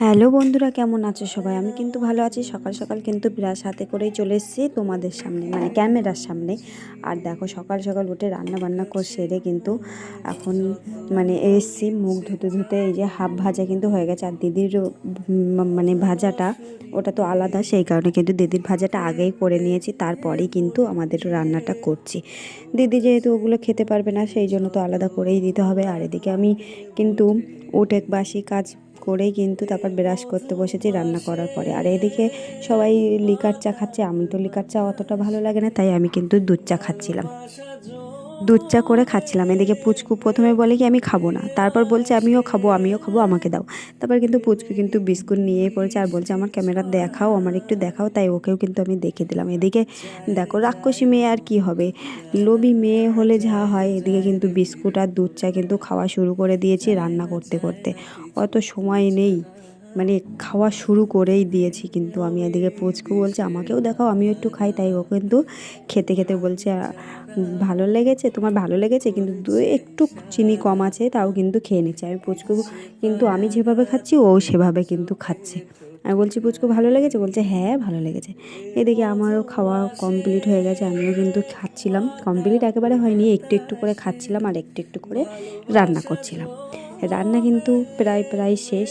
Hello বন্ধুরা, কেমন আছো সবাই? আমি কিন্তু ভালো আছি। সকাল সকাল কিন্তু বিরাজ হাতে করেই চলে এসেছি তোমাদের সামনে মানে ক্যামেরার সামনে। আর দেখো, সকাল সকাল উঠে রান্না বান্না করে সেরে কিন্তু এখন মানে এসছি মুখ ধুতে ধুতে। এই যে হাফ ভাজা কিন্তু হয়ে গেছে, আর দিদির মানে ভাজাটা, ওটা তো আলাদা, সেই কারণে কিন্তু দিদির ভাজাটা আগেই করে নিয়েছি, তারপরেই কিন্তু আমাদের রান্নাটা করছি। দিদি যেহেতু ওগুলো খেতে পারবে না, সেই জন্য তো আলাদা করেই দিতে হবে। আর এদিকে আমি কিন্তু উঠে বাসি কাজ করেই কিন্তু তারপর ব্রাশ করতে বসেছি রান্না করার পরে। আর এদিকে সবাই লিকার চা খাচ্ছে, আমি তো লিকার চা অতটা ভালো লাগে না, তাই আমি কিন্তু দুধ চা খাচ্ছিলাম। দুধ চা করে খাচ্ছিলাম। এদিকে পুচকু প্রথমে বলে কি, আমি খাব না। তারপর বলছে, আমিও খাব আমিও খাব, আমাকে দাও। তারপর কিন্তু পুচকু কিন্তু বিস্কুট নিয়েই পড়েছে আর বলছে, আমার ক্যামেরা দেখাও, আমার একটু দেখাও। তাই ওকেও কিন্তু আমি দেখে দিলাম। এদিকে দেখো, রাক্ষসী মেয়ে আর কি হবে? লোভী মেয়ে হলে যা হয়, এদিকে কিন্তু বিস্কুট আর দুধ চা কিন্তু খাওয়া শুরু করে দিয়েছি রান্না করতে করতে। অত সময় নেই। মানে খাওয়া শুরু করেই দিয়েছি, কিন্তু আমি এদিকে পুচকু বলছে, আমাকেও দেখাও, আমিও একটু খাই। তাই ও কিন্তু খেতে খেতে বলছে ভালো লেগেছে, তোমার ভালো লেগেছে, কিন্তু একটু চিনি কম আছে, তাও কিন্তু খেয়ে নিচ্ছে। আমি পুচকু, কিন্তু আমি যেভাবে খাচ্ছি, ও সেভাবে কিন্তু খাচ্ছে। আমি বলছি, পুচকু, ভালো লেগেছে? বলছে হ্যাঁ ভালো লেগেছে। এদিকে আমারও খাওয়া কমপ্লিট হয়ে গেছে, আমিও কিন্তু খাচ্ছিলাম। কমপ্লিট একেবারে হয়নি, একটু একটু করে খাচ্ছিলাম আর একটু একটু করে রান্না করছিলাম। রান্না কিন্তু প্রায় প্রায় শেষ।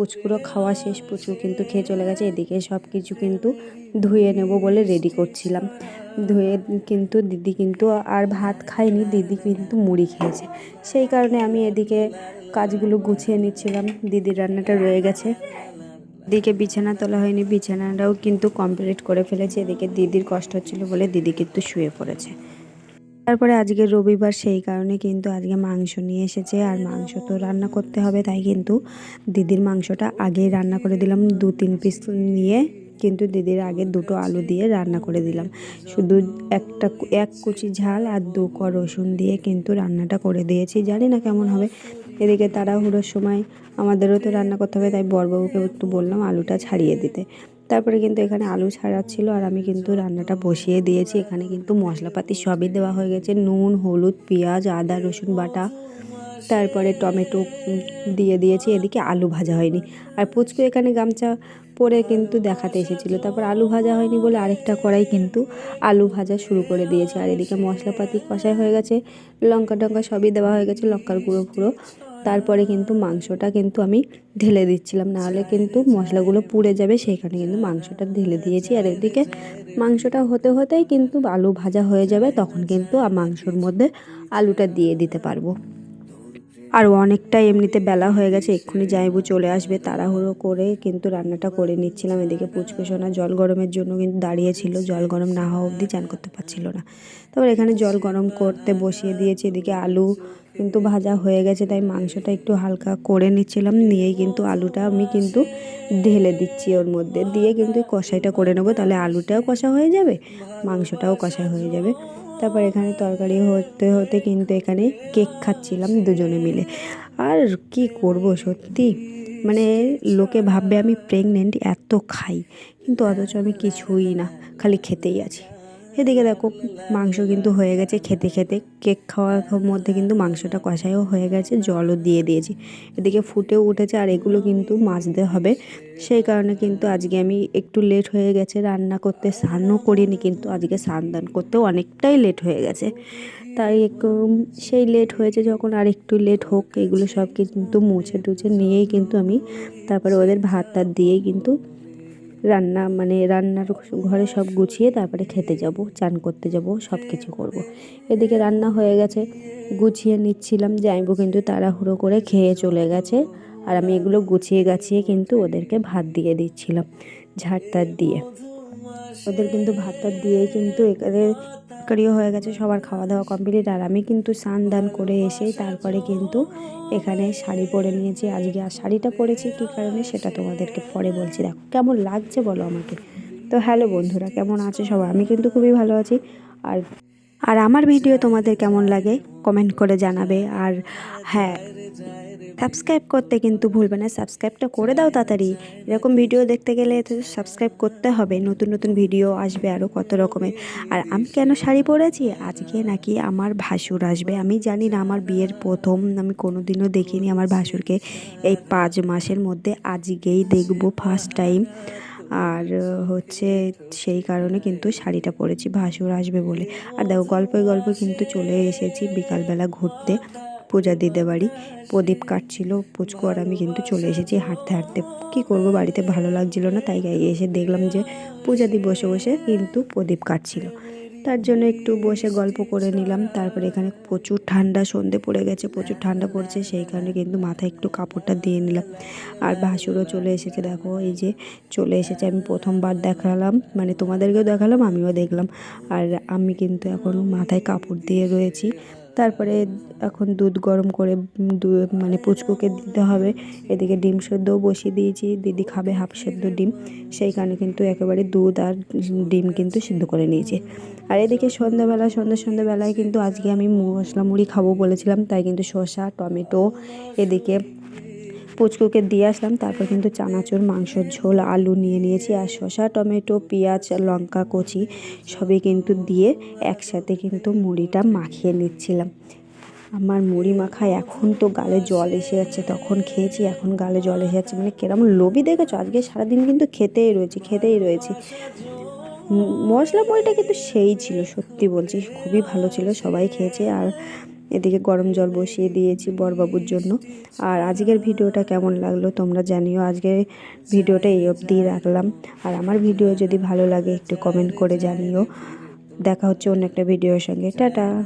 পুচকুরও খাওয়া শেষ, পুচকু কিন্তু খেয়ে চলে গেছে। এদিকে সব কিছু কিন্তু ধুয়ে নেব বলে রেডি করছিলাম। ধুয়ে কিন্তু দিদি কিন্তু আর ভাত খায়নি, দিদি কিন্তু মুড়ি খেয়েছে। সেই কারণে আমি এদিকে কাজগুলো গুছিয়ে নিচ্ছিলাম। দিদির রান্নাটা রয়ে গেছে। দিকে বিছানা তোলা হয়নি, বিছানাটাও কিন্তু কমপ্লিট করে ফেলেছে। এদিকে দিদির কষ্ট হচ্ছিল বলে দিদি কিন্তু শুয়ে পড়েছে। তারপরে আজকে রবিবার সেই কারণে কিন্তু আজকে মাংস নিয়ে এসেছে আর মাংস তো রান্না করতে হবে, তাই কিন্তু দিদির মাংসটা আগেই রান্না করে দিলাম। দু তিন পিস নিয়ে কিন্তু দিদির আগে দুটো আলু দিয়ে রান্না করে দিলাম। শুধু একটা এক কুচি ঝাল আর দু ক রসুন দিয়ে কিন্তু রান্নাটা করে দিয়েছি। জানি না কেমন হবে। এদিকে তাড়াহুড়োর সময় আমাদেরও তো রান্না করতে হবে, তাই বরবাবুকে একটু বললাম আলুটা ছাড়িয়ে দিতে। তারপরে কিন্তু এখানে আলু ছাড়াচ্ছিল আর আমি কিন্তু রান্নাটা বসিয়ে দিয়েছি। এখানে কিন্তু মশলাপাতি সবই দেওয়া হয়ে গেছে, নুন, হলুদ, পেঁয়াজ, আদা, রসুন বাটা। তারপরে টমেটো দিয়ে দিয়েছি, এদিকে আলু ভাজা হয়নি। আর পুচকু এখানে গামছা পরে কিন্তু দেখাতে এসেছিল। তারপর আলু ভাজা হয়নি বলে আরেকটা কড়াই কিন্তু আলু ভাজা শুরু করে দিয়েছে। আর এদিকে মশলাপাতি কষাই হয়ে গেছে, লঙ্কা টঙ্কা সবই দেওয়া হয়ে গেছে, লঙ্কার গুঁড়ো ফুড়ো তারপরে কিন্তু মাংসটা কিন্তু আমি ঢেলে দিচ্ছিলাম। নাহলে কিন্তু মশলাগুলো পুড়ে যাবে, সেইখানে কিন্তু মাংসটা ঢেলে দিয়েছি। আর এদিকে মাংসটা হতে হতেই কিন্তু আলু ভাজা হয়ে যাবে, তখন কিন্তু মাংসর মধ্যে আলুটা দিয়ে দিতে পারব। আর অনেকটা এমনিতে বেলা হয়ে গেছে, এক্ষুনি জাইবু চলে আসবে। তাড়াহুড়ো করে কিন্তু রান্নাটা করে নিচ্ছিলাম। এদিকে পুচকু সোনা জল গরমের জন্য কিন্তু দাঁড়িয়েছিল। জল গরম না হওয়া অবধি চান করতে পারছিল না। তারপর এখানে জল গরম করতে বসিয়ে দিয়েছি। এদিকে আলু কিন্তু ভাজা হয়ে গেছে, তাই মাংসটা একটু হালকা করে নিচ্ছিলাম। নিয়েই কিন্তু আলুটা আমি কিন্তু ঢেলে দিচ্ছি ওর মধ্যে। দিয়ে কিন্তু কষাইটা করে নেব, তাহলে আলুটাও কষা হয়ে যাবে, মাংসটাও কষা হয়ে যাবে। তারপর এখানে তরকারি হতে হতে কিন্তু এখানে কেক খাচ্ছিলাম দুজনে মিলে। আর কি করব সত্যি? মানে লোকে ভাববে আমি প্রেগনেন্ট এত খাই। কিন্তু অথচ আমি কিছুই না, খালি খেতেই আছি। এদিকে দেখো, মাংস কিন্তু হয়ে গেছে খেতে খেতে। কেক খাওয়ার মধ্যে কিন্তু মাংসটা কষাইও হয়ে গেছে, জলও দিয়ে দিয়েছি। এদিকে ফুটেও উঠেছে আর এগুলো কিন্তু মাজতে হবে। সেই কারণে কিন্তু আজকে আমি একটু লেট হয়ে গেছে, রান্না করতে স্নানও করিনি কিন্তু আজকে স্নান দান করতে অনেকটাই লেট হয়ে গেছে। তাই সেই লেট হয়েছে যখন আর একটু লেট হোক, এগুলো সব কিন্তু মুছে টুছে নিয়েই কিন্তু আমি তারপরে ওদের ভাত টাত দিয়েই কিন্তু রান্না মানে রান্নার ঘরে সব গুছিয়ে তারপরে খেতে যাব, চান করতে যাব সব কিছু করব। এদিকে রান্না হয়ে গেছে, গুছিয়ে নিচ্ছিলাম যে আইবো কিন্তু তাড়াহুড়ো করে খেয়ে চলে গেছে আর আমি এগুলো গুছিয়ে গাছিয়ে কিন্তু ওদেরকে ভাত দিয়ে দিচ্ছিলাম ঝাড় দিয়ে ওদের কিন্তু ভাত দিয়ে কিন্তু এখানে তরকারিও হয়ে গেছে, সবার খাওয়া দাওয়া কমপ্লিট আর আমি কিন্তু স্নান দান করে এসে তারপরে কিন্তু এখানে শাড়ি পরে নিয়েছি। আজকে আর শাড়িটা পরেছি, কী কারণে সেটা তোমাদেরকে পরে বলছি। দেখো, কেমন লাগছে বলো আমাকে? তো হ্যালো বন্ধুরা, কেমন আছে সবাই? আমি কিন্তু খুবই ভালো আছি। আর আর আমার ভিডিও তোমাদের কেমন লাগে? কমেন্ট করে জানাবে। আর হ্যাঁ সাবস্ক্রাইব করতে কিন্তু ভুলবে না। সাবস্ক্রাইবটা করে দাও তাড়াতাড়ি। এরকম ভিডিও দেখতে গেলে তো সাবস্ক্রাইব করতে হবে। নতুন নতুন ভিডিও আসবে আরও কত রকমের। আর আমি কেন শাড়ি পরেছি? আজকে নাকি আমার ভাসুর আসবে। আমি জানি না আমার বিয়ের প্রথম, আমি কোনো দিনও দেখিনি আমার ভাসুরকে। এই পাঁচ মাসের মধ্যে আজকেই দেখব ফার্স্ট টাইম আর হচ্ছে সেই কারণে কিন্তু শাড়িটা পরেছি, ভাসুর আসবে বলে। আর দেখো, গল্পে গল্প কিন্তু চলে এসেছি বিকালবেলা ঘুরতে। পূজা দিতে বাড়ি। প্রদীপ কাটছিল, পুচকু আর আমি কিন্তু চলে এসেছি হাঁটতে হাঁটতে। কী করব, বাড়িতে ভালো লাগছিল না, তাই এসে দেখলাম যে পূজা দি বসে বসে কিন্তু প্রদীপ কাটছিল। তার জন্য একটু বসে গল্প করে নিলাম। তারপরে এখানে প্রচুর ঠান্ডা, সন্ধে পড়ে গেছে, প্রচুর ঠান্ডা পড়ছে, সেই কারণে কিন্তু মাথায় একটু কাপড়টা দিয়ে নিলাম। আর ভাসুরও চলে এসেছে, দেখো, এই যে চলে এসেছে, আমি প্রথমবার দেখালাম মানে তোমাদেরকেও দেখালাম, আমিও দেখলাম। আর আমি কিন্তু এখন মাথায় কাপড় দিয়ে রয়েছি। তারপরে এখন দুধ গরম করে মানে পুচকুকে দিতে হবে। এদিকে ডিম সেদ্ধও বসিয়ে দিয়েছি। দিদি খাবে হাফ সেদ্ধ ডিম। সেই কারণে কিন্তু একেবারে দুধ আর ডিম কিন্তু সিদ্ধ করে নিয়েছি। আর এদিকে সন্ধ্যাবেলা, সন্ধ্যা, সন্ধ্যাবেলায় কিন্তু আজকে আমি মশলা মুড়ি খাব বলেছিলাম। তাই কিন্তু শসা, টমেটো, এদিকে পুচকুকে দিয়ে আসলাম, তারপর কিন্তু চানাচুর, মাংসের ঝোল, আলু নিয়ে নিয়েছি আর শসা, টমেটো, পেঁয়াজ, লঙ্কা, কচি সবই কিন্তু দিয়ে একসাথে কিন্তু মুড়িটা মাখিয়ে নিচ্ছিলাম। আমার মুড়ি মাখায় এখন তো গালে জল এসে যাচ্ছে, তখন খেয়েছি, এখন গালে জল এসে যাচ্ছে। মানে কেরম লোভই দেখেছ? আজকে সারাদিন কিন্তু খেতেই রয়েছে, খেতেই রয়েছি। মশলা মুড়িটা কিন্তু সেই ছিল, সত্যি বলছি, খুবই ভালো ছিল, সবাই খেয়েছে। আর এদিকে গরম জল বসিয়ে দিয়েছি বরবাবুর জন্য। আর আজকের ভিডিওটা কেমন লাগল তোমরা জানিও। আজকের ভিডিওটা এই অবধি রাখলাম। আর আমার ভিডিও যদি ভালো লাগে একটু কমেন্ট করে জানিও। দেখা হচ্ছে অন্য একটা ভিডিওর সঙ্গে। টাটা!